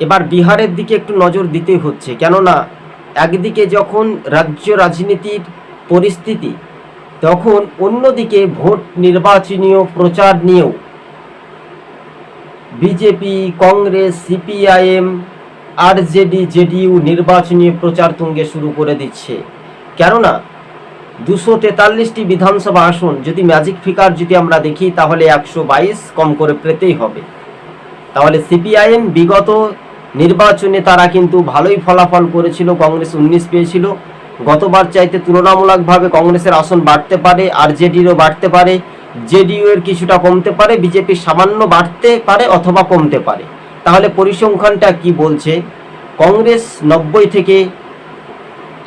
এবার বিহারের দিকে একটু নজর দিতে হচ্ছে। কেননা, একদিকে যখন রাজ্য রাজনীতির পরিস্থিতি, তখন অন্যদিকে ভোট নির্বাচনীয় প্রচার নিয়েও BJP, Congress, CPIM RJD JDU নির্বাচনী প্রচার তুঙ্গে শুরু করে দিচ্ছে। কেননা, দুশো তেতাল্লিশটি বিধানসভা আসন যদি ম্যাজিক ফিকার যদি আমরা দেখি, তাহলে একশো বাইশ কম করে পেতেই হবে। তাহলে সিপিআইএম বিগত নির্বাচনে তারা কিন্তু ভালোই ফলাফল করেছিল, কংগ্রেস উনিশ পেয়েছিল। গতবার চাইতে তুলনামূলকভাবে কংগ্রেসের আসন বাড়তে পারে, আর আরজেডিরও বাড়তে পারে। জেডিইউ এর কিছুটা কমতে পারে বিজেপির সামান্য বাড়তে পারে অথবা কমতে পারে। তাহলে পরিসংখ্যানটা কি বলছে? কংগ্রেস নব্বই থেকে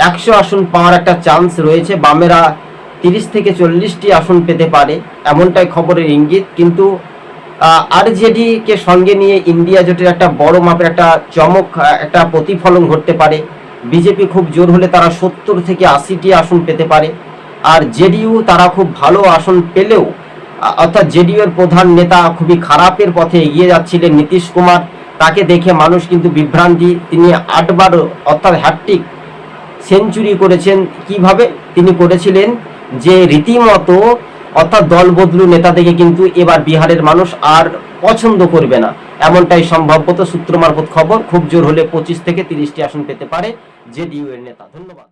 একশো আসন পাওয়ার একটা চান্স রয়েছে, বামেরা তিরিশ থেকে চল্লিশটি আসন পেতে পারে, এমনটাই খবরের ইঙ্গিত। কিন্তু আরজেডি কে সঙ্গে নিয়ে ইন্ডিয়া জোটের একটা বড় মাপের একটা চমক একটা প্রতিফলন ঘটতে পারে। বিজেপি খুব জোর হলে তারা সত্তর থেকে আশিটি আসন পেতে পারে। আর জেডিইউ তারা খুব ভালো আসন পেলেও অর্থাৎ জেডিইউ এর প্রধান নেতা খুবই খারাপের পথে এগিয়ে যাচ্ছিলেন নীতিশ কুমার। তাকে দেখে মানুষ কিন্তু বিভ্রান্তি। তিনি আটবার, অর্থাৎ হ্যাট্রিক সেঞ্চুরি করেছেন। কীভাবে? তিনি করেছিলেন যে রীতিমতো অর্থাৎ দল বদলু নেতা দেখে কিন্তু এবার বিহারের মানুষ আর পছন্দ করবে না। এমনটাই সম্ভবত সূত্র মারফত খবর। খুব জোর হলে পঁচিশ থেকে তিরিশটি আসন পেতে পারে জেডিউ এর নেতা। ধন্যবাদ।